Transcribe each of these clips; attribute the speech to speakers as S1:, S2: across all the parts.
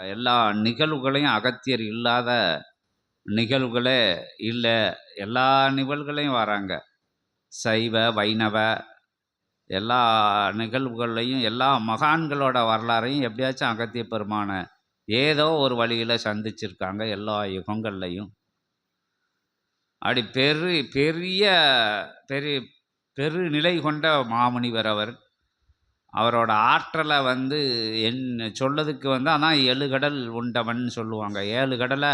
S1: எல்லா நிகழ்வுகளையும் அகத்தியர் இல்லாத நிகழ்வுகளே இல்லை. எல்லா நிகழ்வுகளையும் வராங்க. சைவ வைணவ எல்லா நிகழ்வுகள்லையும் எல்லா மகான்களோட வரலாறையும் எப்படியாச்சும் அகத்திய பெருமான ஏதோ ஒரு வழியில் சந்திச்சிருக்காங்க எல்லா யுகங்கள்லையும். அப்படி பெரு பெரிய பெரிய பெரு நிலை கொண்ட மாமுனிவர் அவர். அவரோட ஆற்றலை வந்து என் சொல்லதுக்கு வந்து அதான் ஏழு கடல் உண்டவன் சொல்லுவாங்க. ஏழு கடலை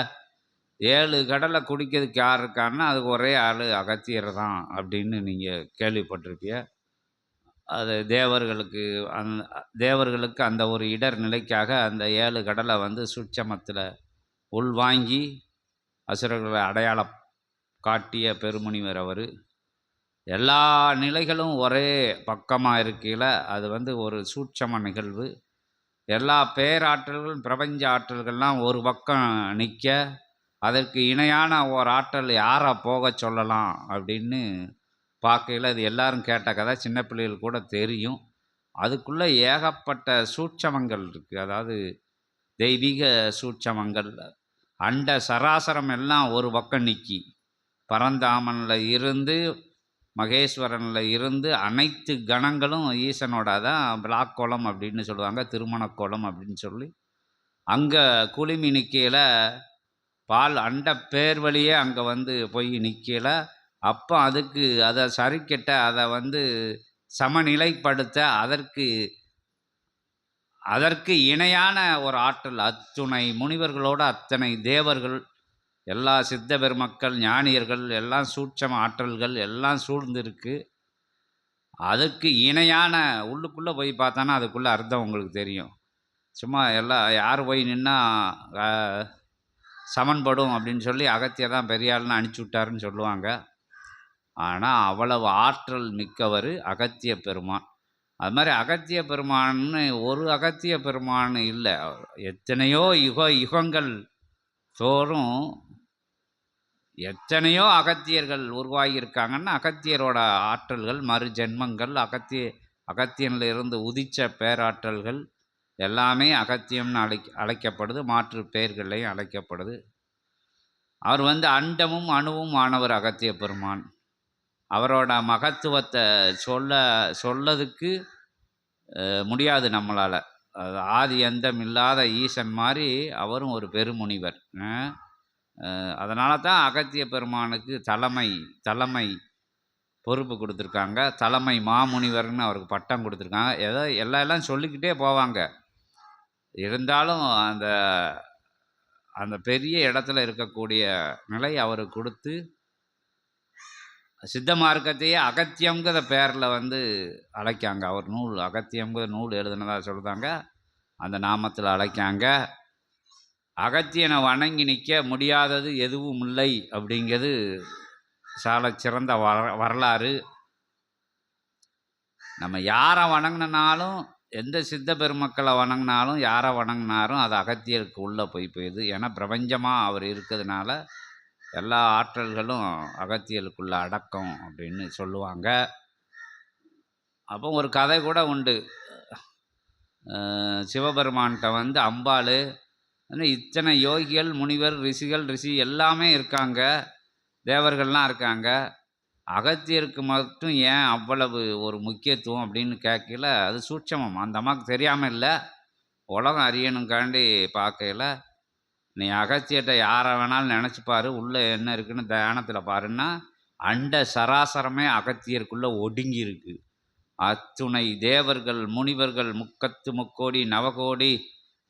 S1: ஏழு கடலை குடிக்கிறதுக்கு யார் இருக்காருன்னா அதுக்கு ஒரே ஆள் அகத்தியர் தான் அப்படின்னு நீங்கள் கேள்விப்பட்டிருப்பீங்க. அது தேவர்களுக்கு அந் தேவர்களுக்கு அந்த ஒரு இடர் நிலைக்காக அந்த ஏழு கடலை வந்து சுட்சமத்தில் உள்வாங்கி அசுரர்களை அடையாளம் காட்டிய பெருமுனிவர் அவர். எல்லா நிலைகளும் ஒரே பக்கமாக இருக்கையில் அது வந்து ஒரு சூட்சம நிகழ்வு. எல்லா பேராற்றல்களும் பிரபஞ்ச ஆற்றல்கள்லாம் ஒரு பக்கம் நிற்க அதற்கு இணையான ஒரு ஆற்றல் யாரை போக சொல்லலாம் அப்படின்னு பார்க்கையில் அது எல்லாரும் கேட்ட கதை சின்ன பிள்ளைகள் கூட தெரியும். அதுக்குள்ளே ஏகப்பட்ட சூட்சமங்கள் இருக்குது அதாவது தெய்வீக சூட்சமங்கள் அண்ட சராசரம் எல்லாம் ஒரு பக்கம் நிற்கி பரந்தாமனில் இருந்து மகேஸ்வரனில் இருந்து அனைத்து கணங்களும் ஈசனோட தான் பிளாக் கோலம் அப்படின்னு சொல்லுவாங்க திருமண கோலம் அப்படின்னு சொல்லி. அங்கே குளிமி நிற்கையில் பால் அண்ட பேர் வழியே அங்கே வந்து போய் நிற்கல அப்போ அதுக்கு அதை சரிக்கட்ட அதை வந்து சமநிலைப்படுத்த அதற்கு அதற்கு இணையான ஒரு ஆற்றல். அத்துணை முனிவர்களோடு அத்தனை தேவர்கள் எல்லா சித்த பெருமக்கள் ஞானியர்கள் எல்லாம் சூட்சம ஆற்றல்கள் எல்லாம் சூழ்ந்திருக்கு. அதுக்கு இணையான உள்ளுக்குள்ளே போய் பார்த்தானா அதுக்குள்ளே அர்த்தம் உங்களுக்கு தெரியும். சும்மா எல்லாம் யார் போய் நின்னா சமன்படும் அப்படின்னு சொல்லி அகத்தியர் தான் பெரியாள்னு அனுப்பிச்சி விட்டாருன்னு சொல்லுவாங்க. ஆனால் அவ்வளவு ஆற்றல் மிக்கவர் அகத்திய பெருமான். அது மாதிரி அகத்திய பெருமான்னு ஒரு அகத்திய பெருமான் இல்லை. எத்தனையோ யுக யுகங்கள் தோறும் எத்தனையோ அகத்தியர்கள் உருவாகியிருக்காங்கன்னா அகத்தியரோட ஆற்றல்கள் மறு ஜென்மங்கள் அகத்திய அகத்தியனில் இருந்து உதித்த பேராற்றல்கள் எல்லாமே அகத்தியம்னு அழை அழைக்கப்படுது மாற்று பெயர்களையும் அழைக்கப்படுது. அவர் வந்து அண்டமும் அணுவும் ஆனவர் அகத்திய பெருமான். அவரோட மகத்துவத்தை சொல்ல சொல்லதுக்கு முடியாது நம்மளால். ஆதி அந்தம் இல்லாத ஈசன் மாதிரி அவரும் ஒரு பெருமுனிவர். அதனால தான் அகத்திய பெருமானுக்கு தலைமை தலைமை பொறுப்பு கொடுத்துருக்காங்க. தலைமை மாமுனிவர்னு அவருக்கு பட்டம் கொடுத்துருக்காங்க. ஏதோ எல்லாம் எல்லாம் சொல்லிக்கிட்டே போவாங்க. இருந்தாலும் அந்த அந்த பெரிய இடத்துல இருக்கக்கூடிய நிலை அவருக்கு கொடுத்து சித்த மார்க்கத்தையே அகத்தியங்கிற பேரில் வந்து அழைக்காங்க. அவர் நூல் அகத்தியங்கிற நூல் எழுதுனதாக சொல்கிறாங்க அந்த நாமத்தில் அழைக்காங்க. அகத்தியனை வணங்கி நிற்க முடியாதது எதுவும் இல்லை அப்படிங்கிறது சால சிறந்த வர வரலாறு. நம்ம யாரை வணங்கினாலும் எந்த சித்த பெருமக்களை வணங்கினாலும் யாரை வணங்கினாலும் அது அகத்தியருக்கு உள்ளே போய் போயிடுது. ஏன்னா பிரபஞ்சமாக அவர் இருக்கிறதுனால எல்லா ஆற்றல்களும் அகத்தியலுக்குள்ள அடக்கம் அப்படின்னு சொல்லுவாங்க. அப்போ ஒரு கதை கூட உண்டு. சிவபெருமான்கிட்ட வந்து அம்பாள் இத்தனை யோகிகள் முனிவர் ரிஷிகள் ரிஷி எல்லாமே இருக்காங்க. தேவர்கள்லாம் இருக்காங்க. அகத்தியருக்கு மட்டும் ஏன் அவ்வளவு ஒரு முக்கியத்துவம் அப்படின்னு கேட்கல? அது சூட்சமம். அந்த அம்மாவுக்கு தெரியாமல் இல்லை. உலகம் அறியணுங்காண்டி பார்க்கையில நீ அகத்தியத்தை யாரை வேணாலும் நினச்சி பாரு. உள்ளே என்ன இருக்குன்னு தியானத்தில் பாருன்னா அண்ட சராசரமே அகத்தியருக்குள்ளே ஒடுங்கி இருக்குது அத்துணை தேவர்கள் முனிவர்கள் முக்கத்து முக்கோடி நவகோடி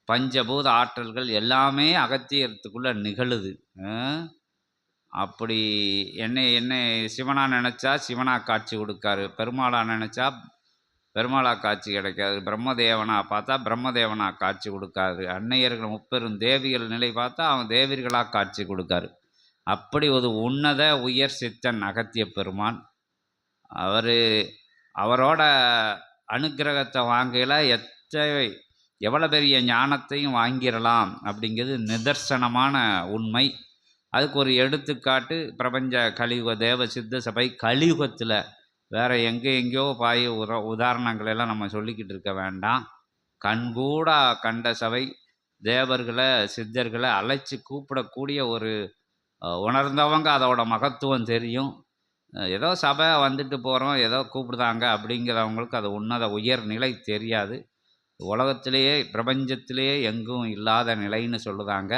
S1: பஞ்சபூத ஆற்றல்கள் எல்லாமே அகத்தியத்துக்குள்ளே நிகழுது. அப்படி என்னை என்னை சிவனா நினச்சா சிவனா காட்சி கொடுக்காரு. பெருமாளா நினச்சா பெருமாளா காட்சி கிடைக்காது. பிரம்மதேவனா பார்த்தா பிரம்மதேவனா காட்சி கொடுக்காது. அன்னையர்கள் முப்பெரும் தேவிகள் நிலை பார்த்தா அவன் தேவிர்களாக காட்சி கொடுக்காரு. அப்படி ஒரு உன்னத உயர் சித்தன் அகத்திய பெருமான். அவர் அவரோட அனுக்கிரகத்தை வாங்கையில் எத்தனை எவ்வளோ பெரிய ஞானத்தையும் வாங்கிடலாம் அப்படிங்கிறது நிதர்சனமான உண்மை. அதுக்கு ஒரு எடுத்துக்காட்டு பிரபஞ்ச கலியுக தேவ சித்த சபை கலியுகத்தில் வேற எங்கே எங்கேயோ பாய உர உதாரணங்கள் எல்லாம் நம்ம சொல்லிக்கிட்டு இருக்க வேண்டாம். கண்கூடா கண்ட சபை தேவர்களை சித்தர்களை அழைச்சி கூப்பிடக்கூடிய ஒரு உணர்ந்தவங்க அதோட மகத்துவம் தெரியும். ஏதோ சபை வந்துட்டு போகிறோம் ஏதோ கூப்பிடுதாங்க அப்படிங்கிறவங்களுக்கு அது உன்னத உயர்நிலை தெரியாது. உலகத்திலேயே பிரபஞ்சத்திலேயே எங்கும் இல்லாத நிலைன்னு சொல்லுதாங்க.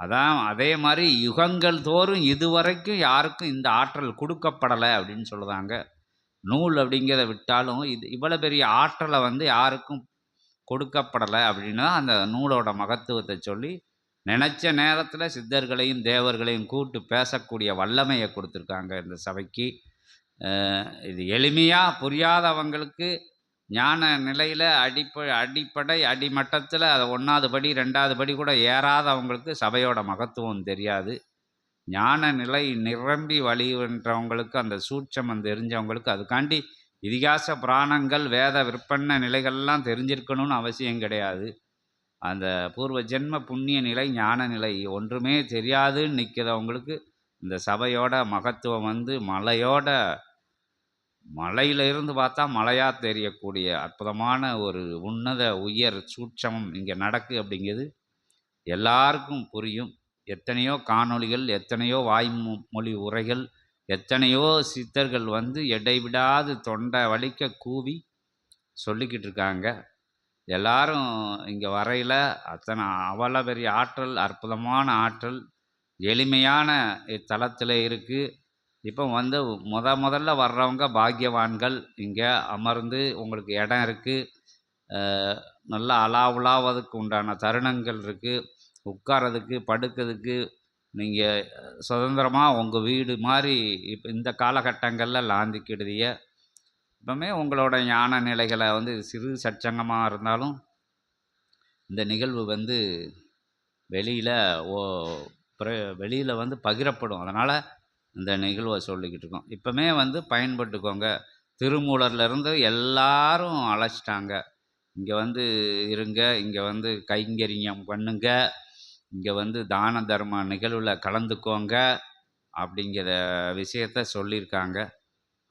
S1: அதான் அதே மாதிரி யுகங்கள் தோறும் இதுவரைக்கும் யாருக்கும் இந்த ஆற்றல் கொடுக்கப்படலை அப்படின்னு சொல்லுதாங்க. நூல் அப்படிங்கிறத விட்டாலும் இது இவ்வளோ பெரிய ஆற்றலை வந்து யாருக்கும் கொடுக்கப்படலை அப்படின்னா அந்த நூலோட மகத்துவத்தை சொல்லி நினச்ச நேரத்தில் சித்தர்களையும் தேவர்களையும் கூட்டு பேசக்கூடிய வல்லமையை கொடுத்துருக்காங்க இந்த சபைக்கு. இது எளிமையாக புரியாதவங்களுக்கு ஞான நிலையில் அடிப்ப அடிப்படை அடிமட்டத்தில் அதை ஒன்றாவது படி ரெண்டாவது படி கூட ஏறாதவங்களுக்கு சபையோட மகத்துவம் தெரியாது. ஞான நிலை நிரம்பி வழிகின்றவங்களுக்கு அந்த சூட்சமம் தெரிஞ்சவங்களுக்கு அதுக்காண்டி இதிகாச புராணங்கள் வேத விற்பன்ன நிலைகள்லாம் தெரிஞ்சிருக்கணும்னு அவசியம் கிடையாது. அந்த பூர்வ ஜென்ம புண்ணிய நிலை ஞான நிலை ஒன்றுமே தெரியாதுன்னு நிற்கிறவங்களுக்கு இந்த சபையோட மகத்துவம் வந்து மலையோட மலையிலிருந்து பார்த்தா மலையாக தெரியக்கூடிய அற்புதமான ஒரு உன்னத உயர் சூட்சமம் இங்கே நடக்கு அப்படிங்கிறது எல்லாருக்கும் புரியும். எத்தனையோ காணொளிகள் எத்தனையோ வாய்மொழி மொழி உரைகள் எத்தனையோ சித்தர்கள் வந்து இடைவிடாது தொண்டை வலிக்க கூவி சொல்லிக்கிட்டு இருக்காங்க. எல்லாரும் இங்கே வரையில் அத்தனை அவ்வளோ பெரிய ஆற்றல் அற்புதமான ஆற்றல் எளிமையான இத்தலத்தில் இருக்குது இப்போ வந்து முத முதல்ல வர்றவங்க பாக்கியவான்கள் இங்கே அமர்ந்து உங்களுக்கு இடம் இருக்குது நல்லா அலாவுலாவதுக்கு உண்டான தருணங்கள் இருக்குது உட்காரதுக்கு படுக்கிறதுக்கு நீங்கள் சுதந்திரமாக உங்கள் வீடு மாதிரி இப்போ இந்த காலகட்டங்களில் லாந்திக்கிடுதிய இப்போமே உங்களோட ஞான நிலைகளை வந்து சிறு சச்சங்கமாக இருந்தாலும் இந்த நிகழ்வு வந்து வெளியில் ஓ வெளியில் வந்து பகிரப்படும். அதனால் இந்த நிகழ்வை சொல்லிக்கிட்டு இருக்கோம். இப்போமே வந்து பயன்பட்டுக்கோங்க. திருமூலர்லேருந்து எல்லாரும் அழைச்சிட்டாங்க. இங்கே வந்து இருங்க இங்கே வந்து கைங்கரியம் பண்ணுங்க இங்கே வந்து தான தர்ம நிகழ்வில் கலந்துக்கோங்க அப்படிங்கிற விஷயத்த சொல்லியிருக்காங்க.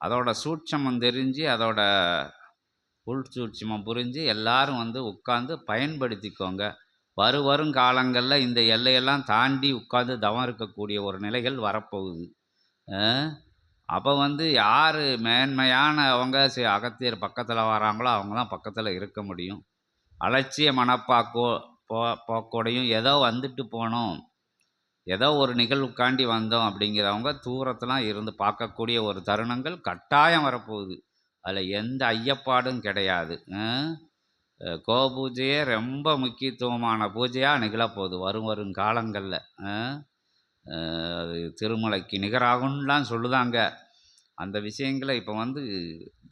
S1: அதோட சூட்சமம் தெரிஞ்சு அதோட உள் சூட்சமம் புரிஞ்சு எல்லாரும் வந்து உட்காந்து பயன்படுத்திக்கோங்க. வரு வரும் காலங்களில் இந்த எல்லையெல்லாம் தாண்டி உட்காந்து தவம் இருக்கக்கூடிய ஒரு நிலைகள் வரப்போகுது. அப்போ வந்து யார் மேன்மையானவங்க சரி அகத்தியர் பக்கத்தில் வராங்களோ அவங்க தான் பக்கத்தில் இருக்க முடியும். அலட்சிய மனப்பாக்கோ போ போக்கோடையும் ஏதோ வந்துட்டு போனோம். ஏதோ ஒரு நிகழ்வுக்காண்டி வந்தோம் அப்படிங்கிறவங்க தூரத்தெலாம் இருந்து பார்க்கக்கூடிய ஒரு தருணங்கள் கட்டாயம் வரப்போகுது. அதில் எந்த ஐயப்பாடும் கிடையாது. கோபூஜையே ரொம்ப முக்கியத்துவமான பூஜையாக நிகழப்போகுது. வரும் வரும் காலங்களில். அது திருமலைக்கு நிகராகும்லாம் சொல்லுதாங்க. அந்த விஷயங்களை இப்போ வந்து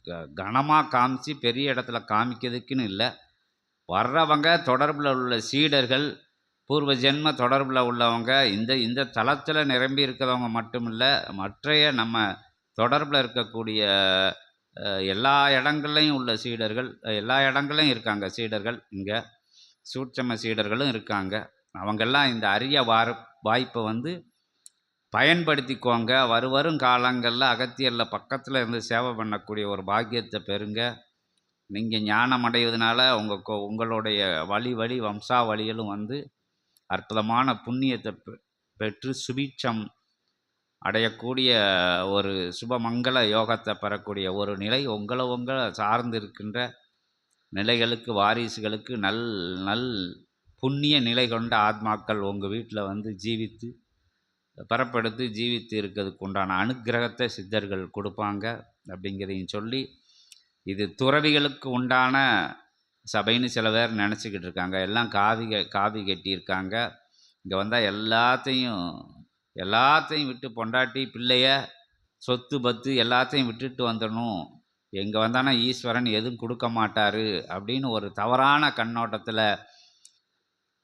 S1: க கனமாக காமிச்சு பெரிய இடத்துல காமிக்கிறதுக்குன்னு இல்லை. வர்றவங்க தொடர்பில் உள்ள சீடர்கள் பூர்வ ஜென்ம தொடர்பில் உள்ளவங்க இந்த இந்த தளத்தில் நிரம்பி இருக்கிறவங்க மட்டும் இல்லை மற்றைய நம்ம தொடர்பில் இருக்கக்கூடிய எல்லா இடங்கள்லையும் உள்ள சீடர்கள் எல்லா இடங்கள்லையும் இருக்காங்க சீடர்கள் இங்கே. சூட்சம சீடர்களும் இருக்காங்க. அவங்கெல்லாம் இந்த அரிய வார வாய்ப்பை வந்து பயன்படுத்திக்கோங்க. வரு வரும் காலங்களில் அகத்தியரில் பக்கத்தில் இருந்து சேவை பண்ணக்கூடிய ஒரு பாக்கியத்தை பெறுங்க. நீங்கள் ஞானம் அடைவதனால உங்கள் உங்களுடைய வழி வழி வம்சாவளிகளும் வந்து அற்புதமான புண்ணியத்தை பெற்று சுபீட்சம் அடையக்கூடிய ஒரு சுபமங்கள யோகத்தை பெறக்கூடிய ஒரு நிலை உங்களை உங்களை சார்ந்து இருக்கின்ற நிலைகளுக்கு வாரிசுகளுக்கு நல் நல் புண்ணிய நிலை கொண்ட ஆத்மாக்கள் உங்கள் வீட்டில் வந்து ஜீவித்து பரப்படுத்தி ஜீவித்து இருக்கிறதுக்கு உண்டான அனுகிரகத்தை சித்தர்கள் கொடுப்பாங்க அப்படிங்கிறதையும் சொல்லி இது துறவிகளுக்கு உண்டான சபைன்னு சில பேர் நினச்சிக்கிட்டு இருக்காங்க. எல்லாம் காவி காவி கட்டியிருக்காங்க. இங்கே வந்தால் எல்லாத்தையும் எல்லாத்தையும் விட்டு பொண்டாட்டி பிள்ளைய சொத்து பத்து எல்லாத்தையும் விட்டுட்டு வந்துடணும். எங்கே வந்தானா ஈஸ்வரன் எதுவும் கொடுக்க மாட்டார் அப்படின்னு ஒரு தவறான கண்ணோட்டத்தில்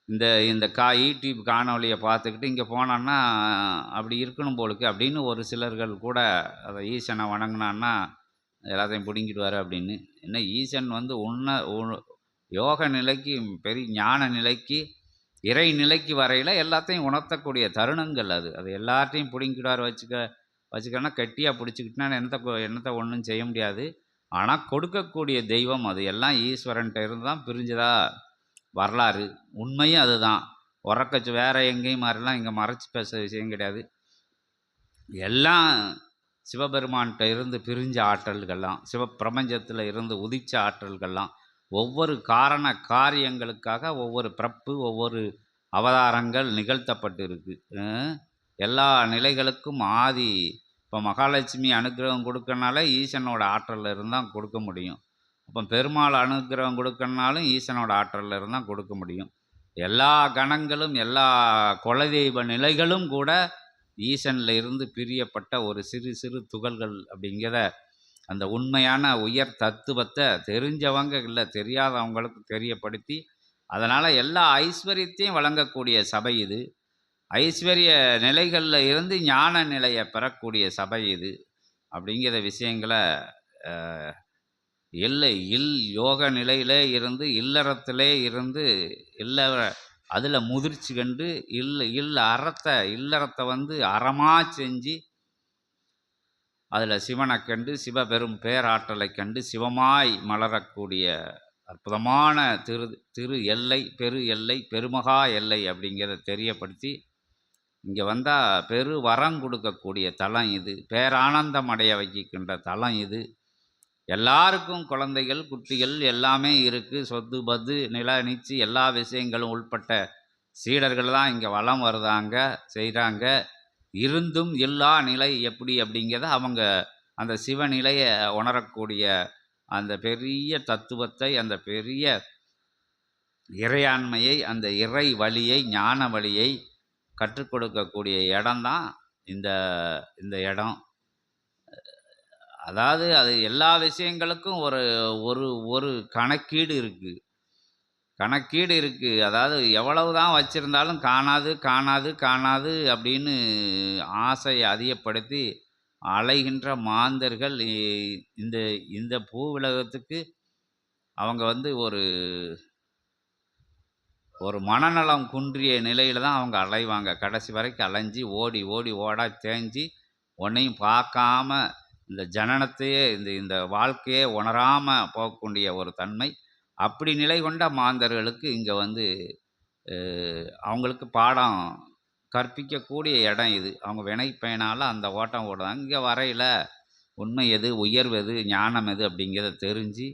S1: இந்த இந்த கா யூடியூப் காணொலியை பார்த்துக்கிட்டு இங்கே போனான்னா அப்படி இருக்கணும் போலுக்கு அப்படின்னு ஒரு சிலர்கள் கூட அதை ஈசனை வணங்கினான்னா எல்லாத்தையும் பிடுங்கிடுவார் அப்படின்னு. என்ன ஈசன் வந்து உன்ன யோக நிலைக்கு பெரிய ஞான நிலைக்கு இறை நிலைக்கு வரையில் எல்லாத்தையும் உணர்த்தக்கூடிய தருணங்கள் அது. அது எல்லாத்தையும் பிடுங்கிடுவார் வச்சுக்க வச்சுக்கன்னா கட்டியாக பிடிச்சிக்கிட்டுனா என்னத்தை என்னத்தை ஒன்றும் செய்ய முடியாது. ஆனால் கொடுக்கக்கூடிய தெய்வம் அது. எல்லாம் ஈஸ்வரன்ட்ட இருந்து தான் பிரிஞ்சுதா வரலாறு. உண்மையும் அதுதான். உறக்கச்சு வேறு எங்கேயும் மாதிரிலாம் இங்கே மறைச்சி பேச விஷயம் கிடையாது. எல்லாம் சிவபெருமான்கிட்ட இருந்து பிரிஞ்ச ஆற்றல்கள்லாம் சிவப்பிரபஞ்சத்தில் இருந்து உதிச்ச ஆற்றல்கள்லாம் ஒவ்வொரு காரண காரியங்களுக்காக ஒவ்வொரு பிறப்பு ஒவ்வொரு அவதாரங்கள் நிகழ்த்தப்பட்டு இருக்கு. எல்லா நிலைகளுக்கும் ஆதி இப்போ மகாலட்சுமி அனுகிரகம் கொடுக்கறனால ஈசனோட ஆற்றலில் இருந்து தான் கொடுக்க முடியும். அப்போ பெருமாள் அனுகிரகம் கொடுக்கணுனாலும் ஈசனோட ஆற்றலில் இருந்தால் தான் கொடுக்க முடியும். எல்லா கணங்களும் எல்லா குலதெய்வ நிலைகளும் கூட ஈசனில் இருந்து பிரியப்பட்ட ஒரு சிறு சிறு துகள்கள் அப்படிங்கிற அந்த உண்மையான உயர் தத்துவத்தை தெரிஞ்சவங்க இல்லை தெரியாதவங்களுக்கு தெரியப்படுத்தி அதனால் எல்லா ஐஸ்வர்யத்தையும் வழங்கக்கூடிய சபை இது. ஐஸ்வர்ய நிலைகளில் இருந்து ஞான நிலையை பெறக்கூடிய சபை இது. அப்படிங்கிற விஷயங்களை இல்லை இல் யோக நிலையிலே இருந்து இல்லறத்திலே இருந்து இல்லை அதில் முதிர்ச்சி கண்டு இல்லை இல்ல அறத்தை இல்லறத்தை வந்து அறமாக செஞ்சு அதில் சிவனை கண்டு சிவபெரும் பேராற்றலை கண்டு சிவமாய் மலரக்கூடிய அற்புதமான திரு திரு எல்லை பெரு எல்லை பெருமகா எல்லை அப்படிங்கிறத தெரியப்படுத்தி இங்கே வந்தால் பெரு வரம் கொடுக்கக்கூடிய தலம் இது பேரானந்தம் அடைய வைக்கின்ற தலம் இது. எல்லாருக்கும் குழந்தைகள் குட்டிகள் எல்லாமே இருக்குது சொத்து பத்து நில நிச்சு எல்லா விஷயங்களும் உள்பட்ட சீடர்கள் தான் இங்கே வளம் வருதாங்க செய்கிறாங்க இருந்தும் எல்லா நிலை எப்படி அப்படிங்கிறத அவங்க அந்த சிவநிலையை உணரக்கூடிய அந்த பெரிய தத்துவத்தை அந்த பெரிய இறையாண்மையை அந்த இறை வழியை ஞான வழியை கற்றுக் கொடுக்கக்கூடிய இடம்தான் இந்த இந்த இடம். அதாவது அது எல்லா விஷயங்களுக்கும் ஒரு ஒரு ஒரு கணக்கீடு இருக்குது கணக்கீடு இருக்குது அதாவது எவ்வளவு தான் வச்சுருந்தாலும் காணாது காணாது காணாது அப்படின்னு ஆசையை அதிகப்படுத்தி அலைகின்ற மாந்தர்கள் இந்த இந்த பூவிலகத்துக்கு அவங்க வந்து ஒரு ஒரு மனநலம் குன்றிய நிலையில் தான் அவங்க அலைவாங்க. கடைசி வரைக்கும் அலைஞ்சு ஓடி ஓடி ஓடா தேஞ்சி ஒன்றையும் பார்க்காம இந்த ஜனனத்தையே இந்த இந்த வாழ்க்கையே உணராமல் போகக்கூடிய ஒரு தன்மை அப்படி நிலை கொண்ட மாந்தர்களுக்கு இங்கே வந்து அவங்களுக்கு பாடம் கற்பிக்கக்கூடிய இடம் இது. அவங்க வினை பயனால் அந்த ஓட்டம் ஓடுறாங்க இங்கே வரையில் உண்மை எது உயர்வு எது ஞானம் எது அப்படிங்கிறத தெரிஞ்சு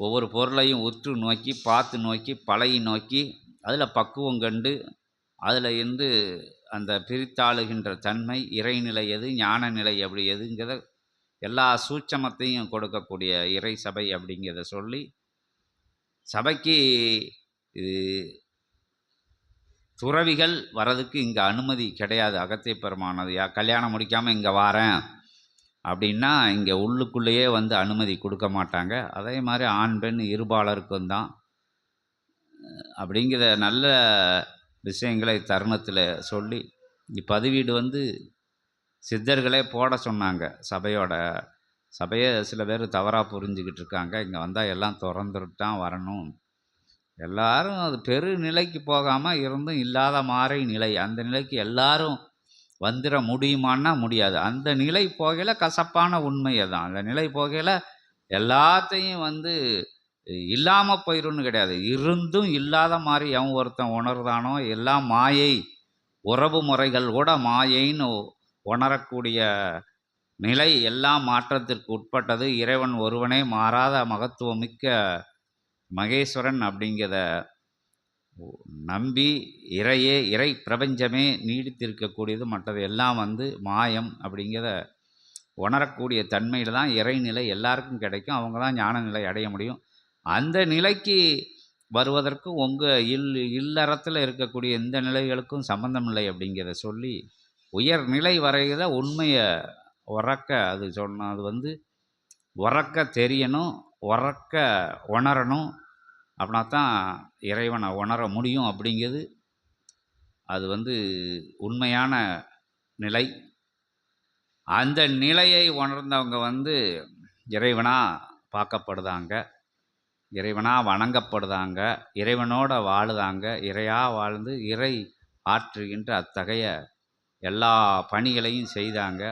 S1: ஒவ்வொரு பொருளையும் உற்று நோக்கி பார்த்து நோக்கி பழகி நோக்கி அதில் பக்குவம் கண்டு அதில் இருந்து அந்த பிரித்தாளுகின்ற தன்மை இறைநிலை எது ஞான நிலை எப்படி எதுங்கிறத எல்லா சூட்சமத்தையும் கொடுக்கக்கூடிய இறை சபை அப்படிங்கிறத சொல்லி சபைக்கு இது துறவிகள் வரதுக்கு இங்கே அனுமதி கிடையாது. அகத்திய பெருமானது யா கல்யாணம் முடிக்காமல் இங்கே வாரேன். அப்படின்னா இங்கே உள்ளுக்குள்ளேயே வந்து அனுமதி கொடுக்க மாட்டாங்க. அதே மாதிரி ஆண் பெண் இருபாலருக்கும் தான். அப்படிங்கிற நல்ல விஷயங்களை தருணத்தில் சொல்லி பதிவீடு வந்து சித்தர்களே போட சொன்னாங்க சபையோட. சபையை சில பேர் தவறாக புரிஞ்சுக்கிட்டு இருக்காங்க. இங்கே வந்தால் எல்லாம் திறந்துட்டு தான் வரணும். எல்லாரும் அது பெரு நிலைக்கு போகாமல் இருந்தும் இல்லாத மாறை நிலை. அந்த நிலைக்கு எல்லாரும் வந்துட முடியுமான்னா முடியாது. அந்த நிலை போகையில் கசப்பான உண்மையை தான் அந்த நிலை போகையில் எல்லாத்தையும் வந்து இல்லாமல் போயிடும்னு கிடையாது. இருந்தும் இல்லாத மாதிரி எவன் ஒருத்தன் உணர்தானோ எல்லாம் மாயை உறவு முறைகள் கூட மாயைன்னு உணரக்கூடிய நிலை எல்லாம் மாற்றத்திற்கு உட்பட்டது. இறைவன் ஒருவனே மாறாத மகத்துவமிக்க மகேஸ்வரன் அப்படிங்கிறத நம்பி இறையே இறை பிரபஞ்சமே நீடித்திருக்கக்கூடியது. மற்றது எல்லாம் வந்து மாயம் அப்படிங்கிறத உணரக்கூடிய தன்மையில் தான் இறைநிலை எல்லாருக்கும் கிடைக்கும். அவங்க தான் ஞான நிலை அடைய முடியும். அந்த நிலைக்கு வருவதற்கு உங்கள் இல் இல்லறத்தில் இருக்கக்கூடிய இந்த நிலைகளுக்கும் சம்பந்தம் இல்லை அப்படிங்கிறத சொல்லி உயர் நிலை உண்மையை உறக்க அது சொன்ன அது வந்து உறக்க தெரியணும் உறக்க உணரணும் அப்படின்னா தான் இறைவனை உணர முடியும் அப்படிங்கிறது அது வந்து உண்மையான நிலை. அந்த நிலையை உணர்ந்தவங்க வந்து இறைவனாக பார்க்கப்படுதாங்க. இறைவனாக வணங்கப்படுதாங்க இறைவனோட வாழுதாங்க இறையாக வாழ்ந்து இறை ஆற்றுகின்ற அத்தகைய எல்லா பணிகளையும் செய்தாங்க.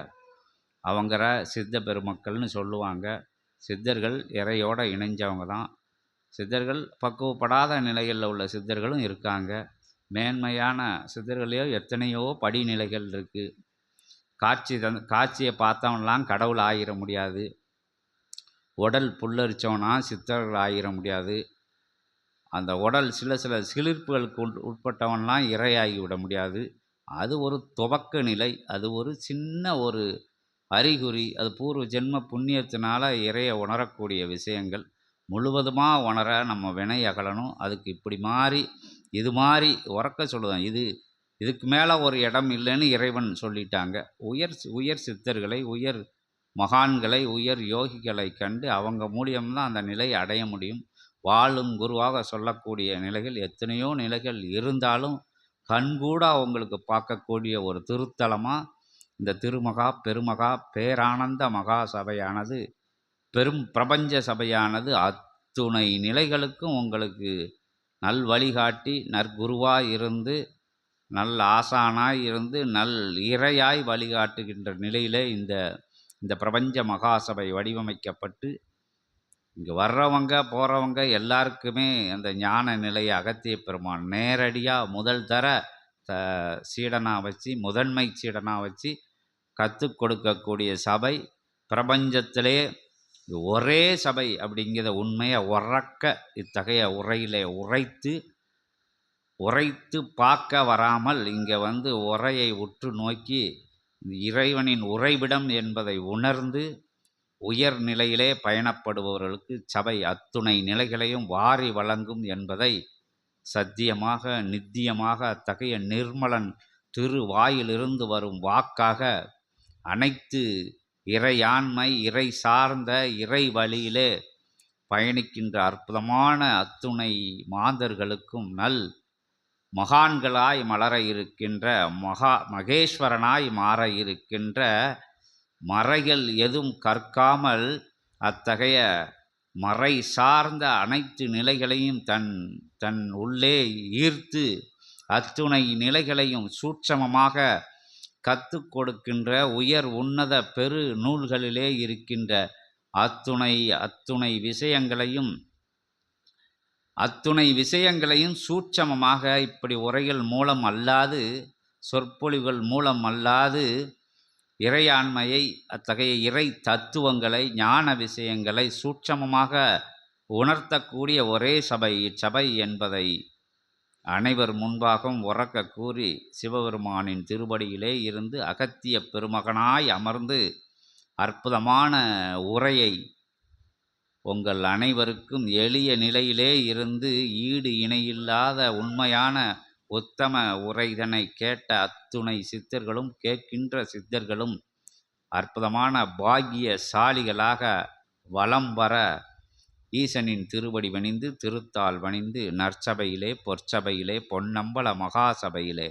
S1: அவங்கிற சித்த பெருமக்கள்னு சொல்லுவாங்க. சித்தர்கள் இறையோடு இணைஞ்சவங்க தான். சித்தர்கள் பக்குவப்படாத நிலைகளில் உள்ள சித்தர்களும் இருக்காங்க. மேன்மையான சித்தர்களையோ எத்தனையோ படிநிலைகள் இருக்குது காட்சி தந் காட்சியை பார்த்தவன்லாம் கடவுள் ஆகிட முடியாது. உடல் புல்லரிச்சவனா சித்தர்கள் ஆகிட முடியாது. அந்த உடல் சில சில சிலிர்ப்புகளுக்கு உட் உட்பட்டவன்லாம் இரையாகி விட முடியாது. அது ஒரு துவக்க நிலை. அது ஒரு சின்ன ஒரு அறிகுறி. அது பூர்வ ஜென்ம புண்ணியத்தினால் இறைய உணரக்கூடிய விஷயங்கள். முழுவதுமாக உணர நம்ம வினை அகலணும். அதுக்கு இப்படி மாறி இது மாதிரி உறக்க சொல்லுதான். இது இதுக்கு மேலே ஒரு இடம் இல்லைன்னு இறைவன் சொல்லிட்டாங்க. உயர் உயர் சித்தர்களை உயர் மகான்களை உயர் யோகிகளை கண்டு அவங்க மூலியம்தான் அந்த நிலை அடைய முடியும். வாழும் குருவாக சொல்லக்கூடிய நிலைகள் எத்தனையோ நிலைகள் இருந்தாலும் கண்கூட அவங்களுக்கு பார்க்கக்கூடிய ஒரு திருத்தலமாக இந்த திருமகா பெருமகா பேரானந்த மகா சபையானது பெரும் பிரபஞ்ச சபையானது அத்துணை நிலைகளுக்கும் உங்களுக்கு நல் வழிகாட்டி நற்குருவாய் இருந்து நல் ஆசானாய் இருந்து நல் இறையாய் வழிகாட்டுகின்ற நிலையிலே இந்த இந்த பிரபஞ்ச மகாசபை வடிவமைக்கப்பட்டு இங்கே வர்றவங்க போகிறவங்க எல்லாருக்குமே அந்த ஞான நிலையை அகத்திய பெருமான் நேரடியாக முதல் தர த சீடனாக வச்சு முதன்மை சீடனாக வச்சு கற்றுக் கொடுக்கக்கூடிய சபை பிரபஞ்சத்திலே ஒரே சபை அப்படிங்கிற உண்மையை உறக்க இத்தகைய உரையிலே உரைத்து உரைத்து பார்க்க வராமல் இங்கே வந்து உரையை உற்று நோக்கி இறைவனின் உறைவிடம் என்பதை உணர்ந்து உயர் நிலையிலே பயணப்படுபவர்களுக்கு சபை அத்துணை நிலைகளையும் வாரி வழங்கும் என்பதை சத்தியமாக நித்தியமாக அத்தகைய நிர்மலன் திரு வாயிலிருந்து வரும் வாக்காக அனைத்து இறையாண்மை இறை சார்ந்த இறை வழியிலே பயணிக்கின்ற அற்புதமான அத்துணை மாந்தர்களுக்கும் நல் மகான்களாய் மலர இருக்கின்ற மகா மகேஸ்வரனாய் மாற இருக்கின்ற மறைகள் எதுவும் கற்காமல் அத்தகைய மறை சார்ந்த அனைத்து நிலைகளையும் தன் தன் உள்ளே ஈர்த்து அத்துணை நிலைகளையும் சூட்சமமாக கற்றுக் கொடுக்கின்ற உயர் உன்னத பெரு நூல்களிலே இருக்கின்ற அத்துணை அத்துணை விஷயங்களையும் அத்துணை விஷயங்களையும் சூட்சமமாக இப்படி உரைகள் மூலம் அல்லாது சொற்பொழிவுகள் மூலம் அல்லாது இறையாண்மையை அத்தகைய இறை தத்துவங்களை ஞான விஷயங்களை சூட்சமமாக உணர்த்தக்கூடிய ஒரே சபை இச்சபை என்பதை அனைவர் முன்பாகவும் உறக்க கூறி சிவபெருமானின் திருவடியிலே இருந்து அகத்திய பெருமகனாய் அமர்ந்து அற்புதமான உரையை உங்கள் அனைவருக்கும் எளிய நிலையிலே இருந்து ஈடு இணையில்லாத உண்மையான உத்தம உரைதனை கேட்ட அத்துணை சித்தர்களும் கேட்கின்ற சித்தர்களும் அற்புதமான பாக்கியசாலிகளாக வலம் வர ஈசனின் திருவடி வணிந்து திருத்தால் வணிந்து நற்சபையிலே பொற்சபையிலே பொன்னம்பல மகாசபையிலே